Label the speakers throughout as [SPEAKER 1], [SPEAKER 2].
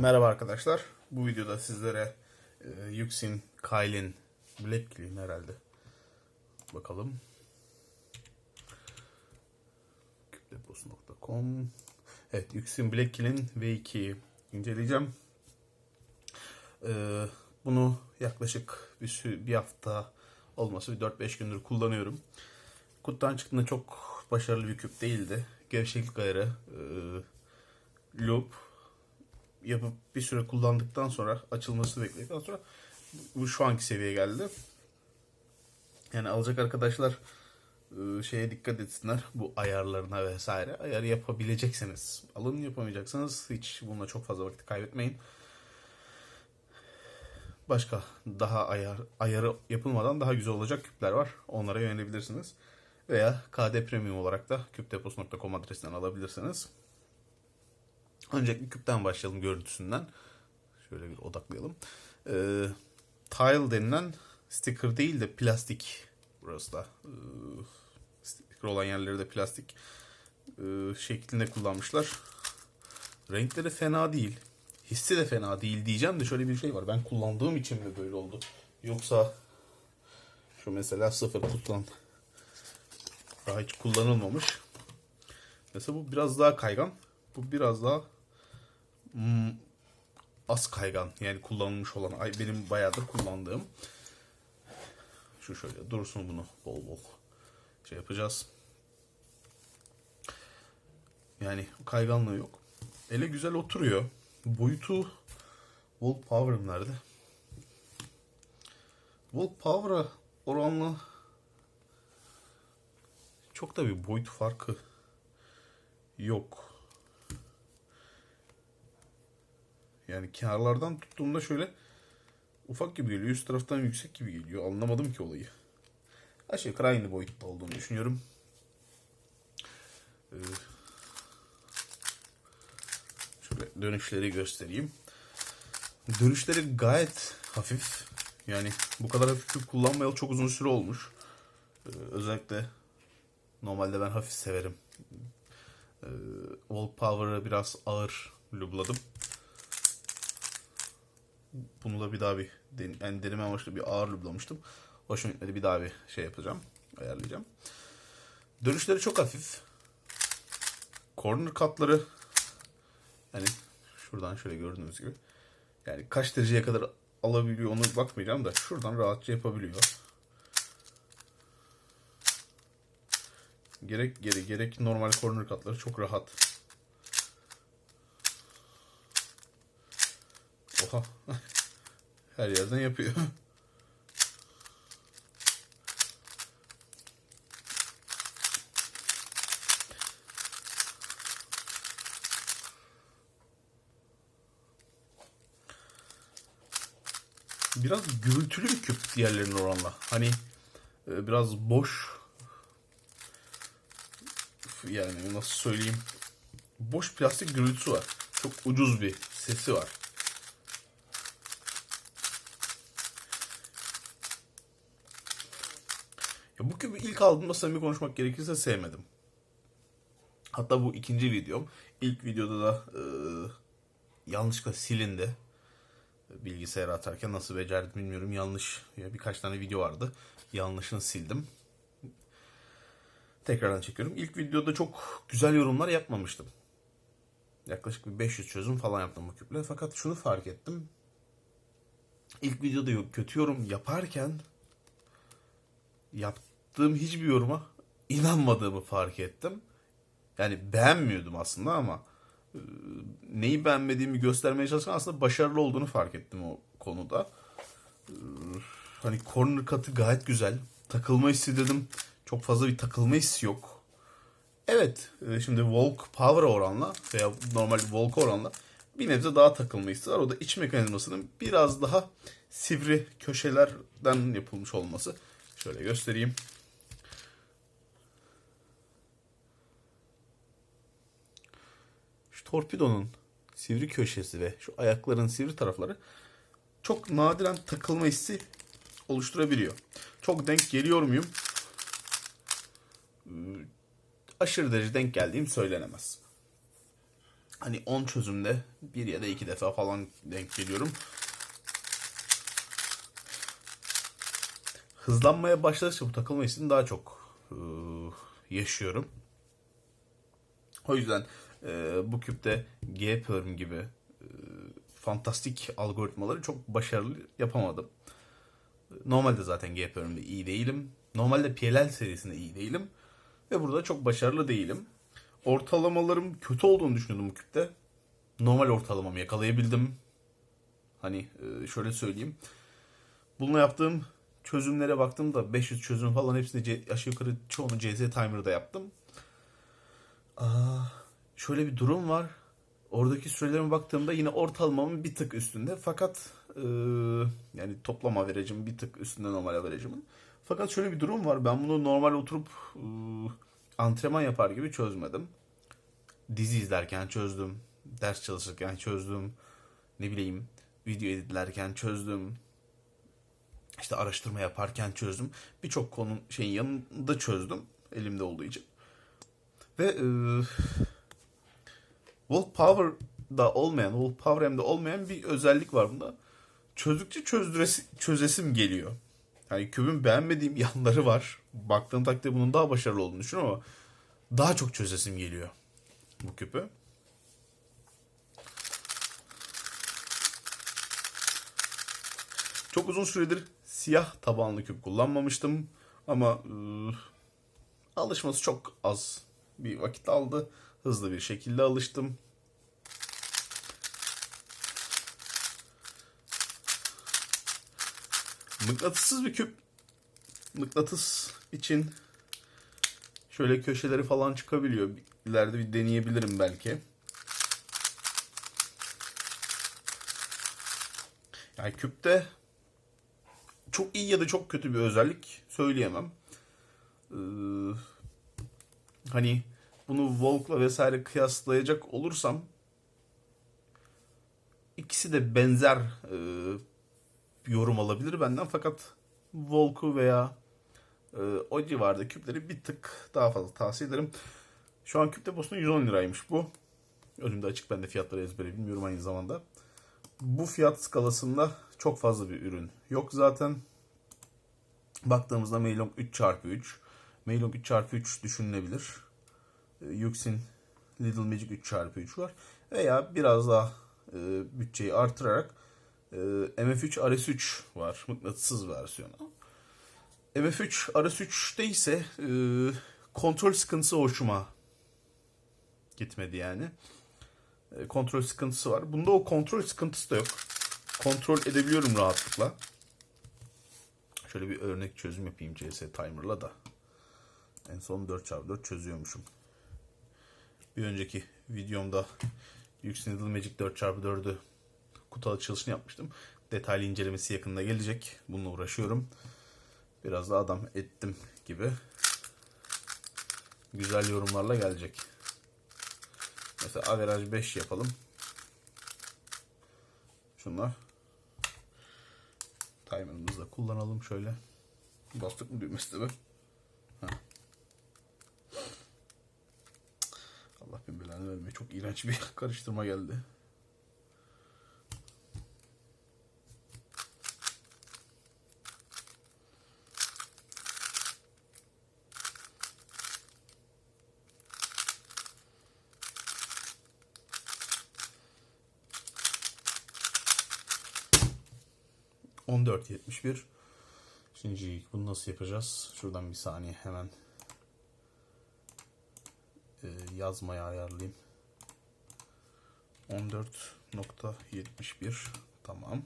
[SPEAKER 1] Merhaba arkadaşlar. Bu videoda sizlere e, Yuxin Kailin Black herhalde. Bakalım. Küpdepos.com Evet, Yuxin Black Clean V2'yi inceleyeceğim. E, bunu yaklaşık bir, bir hafta olması bir 4-5 gündür kullanıyorum. Kutudan çıktığında çok başarılı bir küp değildi. Gevşeklik ayarı, e, loop, yapıp bir süre kullandıktan sonra açılmasını bekledikten sonra bu şu anki seviyeye geldi. Yani alacak arkadaşlar e, şeye dikkat etsinler bu ayarlarına vesaire. Ayarı yapabilecekseniz alın yapamayacaksanız hiç bununla çok fazla vakit kaybetmeyin. Başka daha ayar ayarı yapılmadan daha güzel olacak küpler var. Onlara yönelebilirsiniz. Veya KD Premium olarak da küpdepos.com adresinden alabilirsiniz. Öncelikle küpten başlayalım görüntüsünden. Şöyle bir odaklayalım. Ee, tile denilen sticker değil de plastik. Burası da ee, sticker olan yerleri de plastik ee, şeklinde kullanmışlar. Renkleri fena değil. Hissi de fena değil diyeceğim de şöyle bir şey var. Ben kullandığım için mi böyle oldu? Yoksa şu mesela sıfır kutulan daha hiç kullanılmamış. Mesela bu biraz daha kaygan. Bu biraz daha hmm, az kaygan. Yani kullanılmış olan. Ay benim bayağıdır kullandığım. Şu şöyle dursun bunu bol bol şey yapacağız. Yani kayganlığı yok. Ele güzel oturuyor. Boyutu Volt Power'ım nerede? Volt Power'a oranla çok da bir boyut farkı yok. Yani kenarlardan tuttuğumda şöyle ufak gibi geliyor. Üst taraftan yüksek gibi geliyor. Anlamadım ki olayı. Aşağı yukarı aynı boyutta olduğunu düşünüyorum. Ee, şöyle dönüşleri göstereyim. Dönüşleri gayet hafif. Yani bu kadar hafif küp kullanmayalı çok uzun süre olmuş. Ee, özellikle normalde ben hafif severim. Ee, Wall Power'ı biraz ağır lubladım. Bunu da bir daha bir yani deneme amaçlı bir ağır lublamıştım. Hoşuma gitmedi. Bir daha bir şey yapacağım. Ayarlayacağım. Dönüşleri çok hafif. Corner katları yani şuradan şöyle gördüğünüz gibi yani kaç dereceye kadar alabiliyor onu bakmayacağım da şuradan rahatça yapabiliyor. Gerek geri gerek normal corner katları çok rahat. Oha. Her yerden yapıyor. Biraz gürültülü bir küp diğerlerine oranla. Hani e, biraz boş yani nasıl söyleyeyim boş plastik gürültüsü var. Çok ucuz bir sesi var. Ya bu küpü ilk aldığımda samimi konuşmak gerekirse sevmedim. Hatta bu ikinci videom. İlk videoda da e, yanlışlıkla silindi. Bilgisayara atarken nasıl becerdim bilmiyorum. Yanlış ya birkaç tane video vardı. Yanlışını sildim. Tekrardan çekiyorum. İlk videoda çok güzel yorumlar yapmamıştım. Yaklaşık bir 500 çözüm falan yaptım bu küple. Fakat şunu fark ettim. İlk videoda kötü yorum yaparken yaptığım hiçbir yoruma inanmadığımı fark ettim. Yani beğenmiyordum aslında ama e, neyi beğenmediğimi göstermeye çalışırken aslında başarılı olduğunu fark ettim o konuda. E, Hani corner katı gayet güzel. Takılma hissi dedim. Çok fazla bir takılma hissi yok. Evet, e, şimdi walk power oranla veya normal walk oranla bir nebze daha takılma hissi var. O da iç mekanizmasının biraz daha sivri köşelerden yapılmış olması. Şöyle göstereyim. Şu torpidonun sivri köşesi ve şu ayakların sivri tarafları çok nadiren takılma hissi oluşturabiliyor. Çok denk geliyor muyum? Ee, Aşırı derece denk geldiğim söylenemez. hani 10 çözümde bir ya da iki defa falan denk geliyorum. Hızlanmaya başladıkça bu takılma hissini daha çok e, yaşıyorum. O yüzden e, bu küpte G-Perm gibi e, fantastik algoritmaları çok başarılı yapamadım. Normalde zaten G-Perm'de iyi değilim. Normalde PLL serisinde iyi değilim. Ve burada çok başarılı değilim. Ortalamalarım kötü olduğunu düşünüyordum bu küpte. Normal ortalamamı yakalayabildim. Hani şöyle söyleyeyim. Bununla yaptığım çözümlere baktığımda 500 çözüm falan hepsini aşağı yukarı çoğunu CZ Timer'da yaptım. Aa, şöyle bir durum var. Oradaki sürelerime baktığımda yine ortalamamın bir tık üstünde. Fakat e, yani toplam averajım bir tık üstünde normal averajımın. Fakat şöyle bir durum var. Ben bunu normal oturup e, antrenman yapar gibi çözmedim. Dizi izlerken çözdüm. Ders çalışırken çözdüm. Ne bileyim video editlerken çözdüm. İşte araştırma yaparken çözdüm. Birçok konu şeyin yanında çözdüm. Elimde olduğu için. Ve e, Willpower'da olmayan, Willpower'emde olmayan bir özellik var bunda. Çözdükçe çözdüresi, çözesim geliyor. Yani kübün beğenmediğim yanları var. Baktığım takdirde bunun daha başarılı olduğunu düşünüyorum ama daha çok çözesim geliyor bu küpü. Çok uzun süredir siyah tabanlı küp kullanmamıştım ama ıı, alışması çok az bir vakit aldı. Hızlı bir şekilde alıştım. Mıknatıssız bir küp. Mıknatıs için şöyle köşeleri falan çıkabiliyor. İleride bir deneyebilirim belki. Yani küpte çok iyi ya da çok kötü bir özellik söyleyemem. Ee, hani bunu Volk'la vesaire kıyaslayacak olursam ikisi de benzer e, yorum alabilir benden fakat Volk'u veya e, o civarda küpleri bir tık daha fazla tavsiye ederim. Şu an küp deposunda 110 liraymış bu. Önümde açık ben de fiyatları ezbere bilmiyorum aynı zamanda. Bu fiyat skalasında çok fazla bir ürün yok zaten. Baktığımızda Mailong 3x3. Mailong 3x3 düşünülebilir. E, Yuxin Little Magic 3x3 var. Veya biraz daha e, bütçeyi artırarak e, MF3 RS3 var. Mıknatıssız versiyonu. MF3 RS3'te ise e, kontrol sıkıntısı hoşuma gitmedi yani. E, kontrol sıkıntısı var. Bunda o kontrol sıkıntısı da yok. Kontrol edebiliyorum rahatlıkla. Şöyle bir örnek çözüm yapayım CS Timer'la da. En son 4x4 çözüyormuşum. Bir önceki videomda Needle Magic 4x4'ü kutu açılışını yapmıştım. Detaylı incelemesi yakında gelecek. Bununla uğraşıyorum. Biraz da adam ettim gibi. Güzel yorumlarla gelecek. Mesela averaj 5 yapalım. Şunlar. Timer'ımızı da kullanalım şöyle. Bastık mı düğmesi de be? Allah bin belanı vermeye. Çok iğrenç bir karıştırma geldi. On dört yetmiş bir. Şimdi bunu nasıl yapacağız? Şuradan bir saniye hemen e, yazmaya ayarlayayım. 14.71 tamam.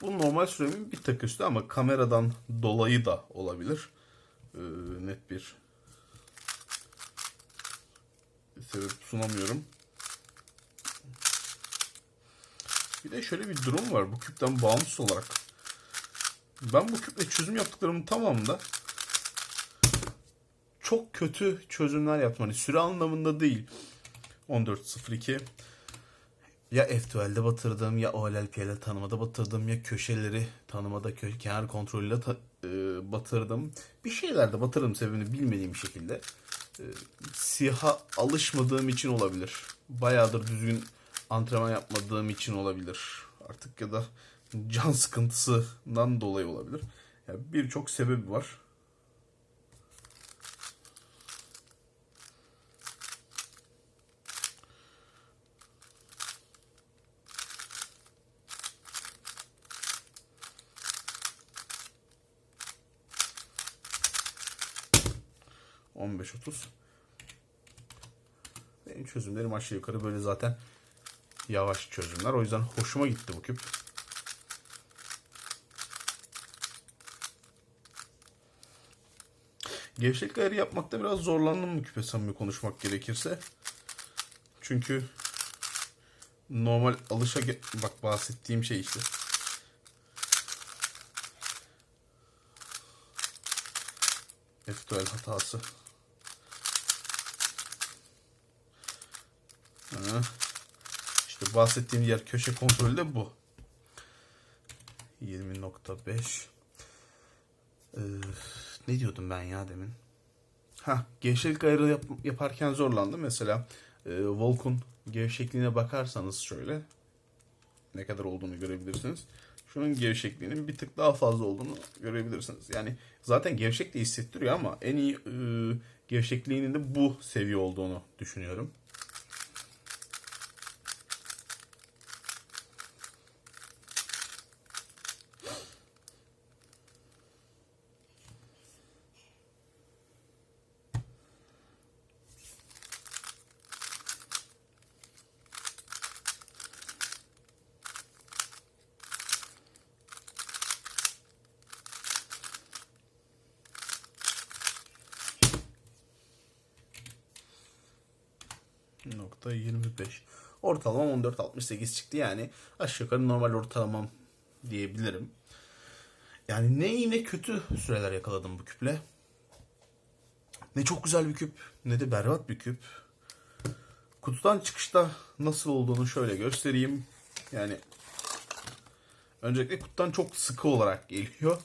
[SPEAKER 1] Bu normal süremin bir tık üstü ama kameradan dolayı da olabilir. Ee, net bir sebep sunamıyorum. Bir de şöyle bir durum var bu küpten bağımsız olarak. Ben bu küple çözüm yaptıklarımın tamamında çok kötü çözümler yaptım. Hani süre anlamında değil. 14.02 ya F12'de batırdım ya OLL PLL tanımada batırdım ya köşeleri tanımada kö kenar kontrolüyle ta- e, batırdım. Bir şeylerde batırdım sebebini bilmediğim şekilde. E, siyaha alışmadığım için olabilir. Bayağıdır düzgün antrenman yapmadığım için olabilir. Artık ya da can sıkıntısından dolayı olabilir. Yani birçok sebebi var. Otuz. Benim çözümlerim aşağı yukarı böyle zaten yavaş çözümler. O yüzden hoşuma gitti bu küp. Gevşek ayarı yapmakta biraz zorlandım küpe samimi konuşmak gerekirse. Çünkü normal alışa bak bahsettiğim şey işte. F12 hatası. İşte bahsettiğim yer köşe kontrolü de bu. 20.5 Ee, ne diyordum ben ya demin? Ha, gevşeklik ayarı yap- yaparken zorlandım. Mesela e, Volk'un gevşekliğine bakarsanız şöyle ne kadar olduğunu görebilirsiniz. Şunun gevşekliğinin bir tık daha fazla olduğunu görebilirsiniz. Yani zaten gevşek de hissettiriyor ama en iyi e, gevşekliğinin de bu seviye olduğunu düşünüyorum. Nokta 25. Ortalama 14.68 çıktı yani aşağı yukarı normal ortalamam diyebilirim. Yani ne iyi ne kötü süreler yakaladım bu küple. Ne çok güzel bir küp ne de berbat bir küp. Kutudan çıkışta nasıl olduğunu şöyle göstereyim. Yani öncelikle kutudan çok sıkı olarak geliyor.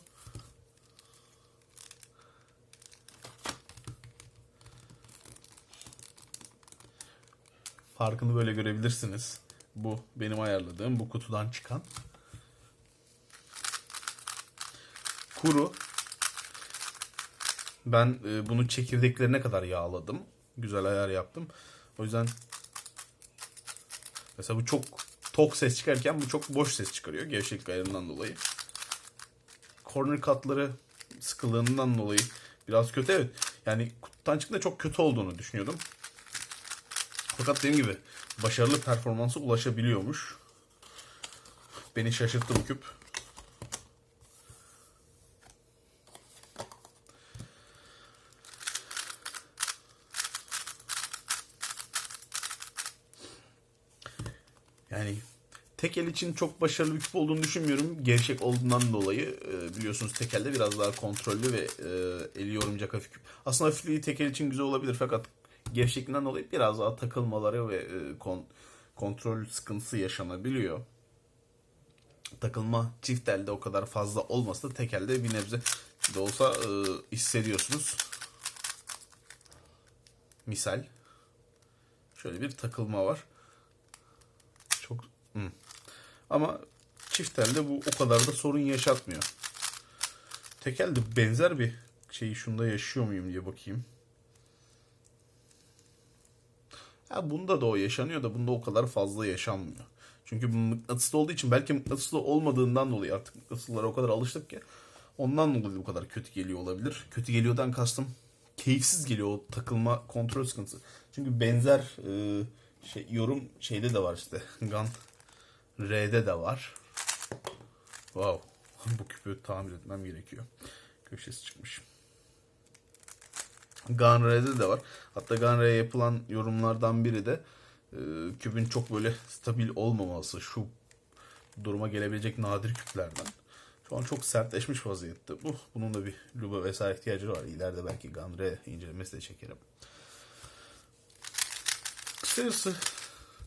[SPEAKER 1] Farkını böyle görebilirsiniz. Bu benim ayarladığım bu kutudan çıkan. Kuru. Ben e, bunu çekirdeklerine kadar yağladım. Güzel ayar yaptım. O yüzden mesela bu çok tok ses çıkarken bu çok boş ses çıkarıyor gevşeklik ayarından dolayı. Corner katları sıkılığından dolayı biraz kötü evet. Yani kutudan çıktığında çok kötü olduğunu düşünüyordum. Fakat dediğim gibi başarılı performansa ulaşabiliyormuş. Beni şaşırttı bu küp. Yani tek el için çok başarılı bir küp olduğunu düşünmüyorum. Gevşek olduğundan dolayı e, biliyorsunuz tek elde biraz daha kontrollü ve e, eli yorumcak hafif küp. Aslında hafifliği tek el için güzel olabilir fakat gevşekliğinden dolayı biraz daha takılmaları ve e, kon, kontrol sıkıntısı yaşanabiliyor. Takılma çift elde o kadar fazla olmasa da tek elde bir nebze de olsa e, hissediyorsunuz. Misal. Şöyle bir takılma var. Çok hı. ama çift elde bu o kadar da sorun yaşatmıyor. Tek elde benzer bir şeyi şunda yaşıyor muyum diye bakayım. Ya bunda da o yaşanıyor da bunda o kadar fazla yaşanmıyor. Çünkü mıknatıslı olduğu için belki mıknatıslı olmadığından dolayı artık mıknatıslılara o kadar alıştık ki ondan dolayı bu kadar kötü geliyor olabilir. Kötü geliyordan kastım keyifsiz geliyor o takılma kontrol sıkıntısı. Çünkü benzer e, şey yorum şeyde de var işte. Gun R'de de var. Wow. Bu küpü tamir etmem gerekiyor. Köşesi çıkmış. Gunray'de de var. Hatta Gunray'e yapılan yorumlardan biri de e, küpün çok böyle stabil olmaması şu duruma gelebilecek nadir küplerden. Şu an çok sertleşmiş vaziyette bu. Bunun da bir luba vesaire ihtiyacı var. İleride belki Gunray incelemesi de çekerim. Kısacası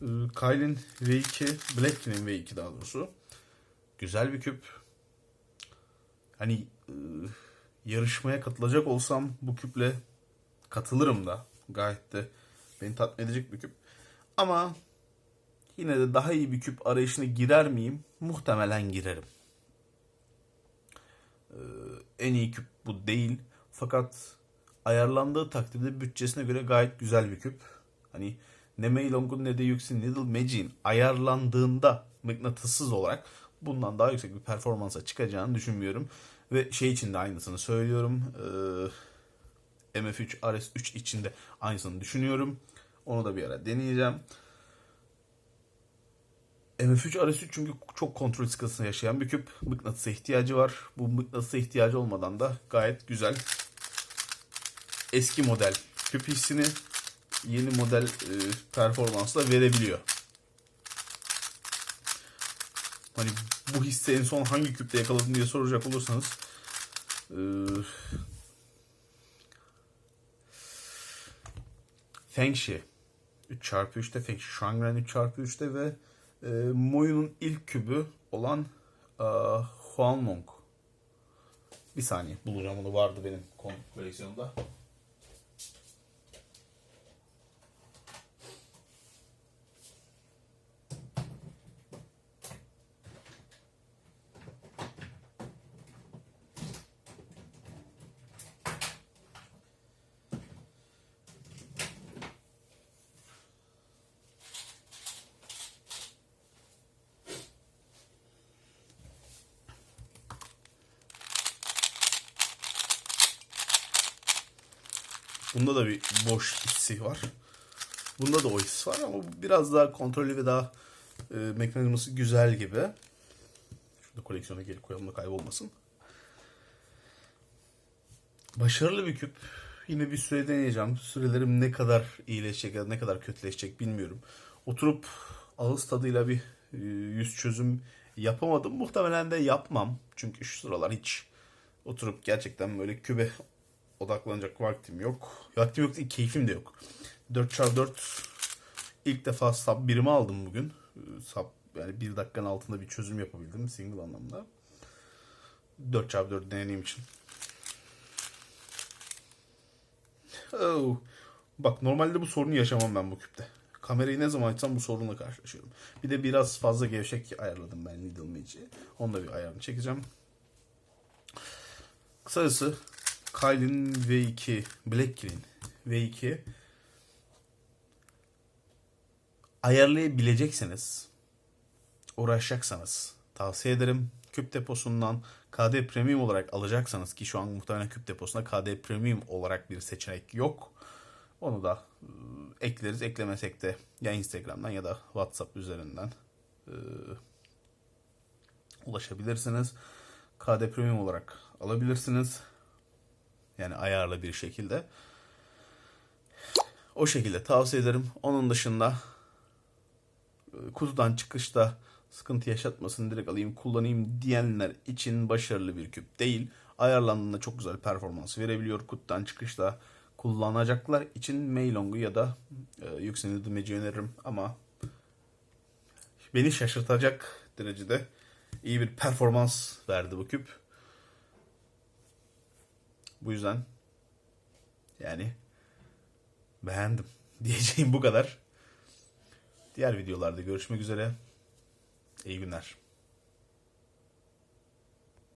[SPEAKER 1] e, Kyle'in V2, Black'in V2 daha doğrusu. Güzel bir küp. hani e, yarışmaya katılacak olsam bu küple katılırım da. Gayet de beni tatmin edecek bir küp. Ama yine de daha iyi bir küp arayışına girer miyim? Muhtemelen girerim. Ee, en iyi küp bu değil. Fakat ayarlandığı takdirde bütçesine göre gayet güzel bir küp. Hani ne Meilong'un ne de Yuxin Needle Magic'in ayarlandığında mıknatıssız olarak bundan daha yüksek bir performansa çıkacağını düşünmüyorum. Ve şey için de aynısını söylüyorum. Ee, MF3 RS3 için de aynısını düşünüyorum. Onu da bir ara deneyeceğim. MF3 RS3 çünkü çok kontrol sıkıntısını yaşayan bir küp. Mıknatısa ihtiyacı var. Bu mıknatısa ihtiyacı olmadan da gayet güzel. Eski model küp hissini yeni model e, performansla verebiliyor. Hani bu hissi en son hangi küpte yakaladım diye soracak olursanız e, Fengshi 3x3'te Fengshi Shangren 3x3'te ve e, Moyu'nun ilk kübü olan e, Huanlong. Bir saniye bulacağım onu vardı benim koleksiyonumda. Bunda da bir boş hissi var. Bunda da o his var ama biraz daha kontrollü ve daha e, mekanizması güzel gibi. Şurada koleksiyona geri koyalım da kaybolmasın. Başarılı bir küp. Yine bir süre deneyeceğim. Sürelerim ne kadar iyileşecek ya da ne kadar kötüleşecek bilmiyorum. Oturup ağız tadıyla bir e, yüz çözüm yapamadım. Muhtemelen de yapmam. Çünkü şu sıralar hiç oturup gerçekten böyle kübe odaklanacak vaktim yok. Vaktim yok değil, keyfim de yok. 4x4 ilk defa sub birimi aldım bugün. Sub yani bir dakikanın altında bir çözüm yapabildim single anlamda. 4x4 deneyim için. Oh. Bak normalde bu sorunu yaşamam ben bu küpte. Kamerayı ne zaman açsam bu sorunla karşılaşıyorum. Bir de biraz fazla gevşek ayarladım ben Needle Magic'i. Onu da bir ayarını çekeceğim. Kısacası Kyle'in V2, Blackkin'in V2 ayarlayabilecekseniz, uğraşacaksanız tavsiye ederim. Küp deposundan KD Premium olarak alacaksanız ki şu an muhtemelen küp deposunda KD Premium olarak bir seçenek yok. Onu da e, ekleriz. Eklemesek de ya Instagram'dan ya da WhatsApp üzerinden e, ulaşabilirsiniz. KD Premium olarak alabilirsiniz. Yani ayarlı bir şekilde. O şekilde tavsiye ederim. Onun dışında e, kutudan çıkışta sıkıntı yaşatmasın direkt alayım kullanayım diyenler için başarılı bir küp değil. Ayarlandığında çok güzel performans verebiliyor. Kutudan çıkışta kullanacaklar için Meilong'u ya da e, yükseltilmeci öneririm ama beni şaşırtacak derecede iyi bir performans verdi bu küp. Bu yüzden yani beğendim. Diyeceğim bu kadar. Diğer videolarda görüşmek üzere. İyi günler.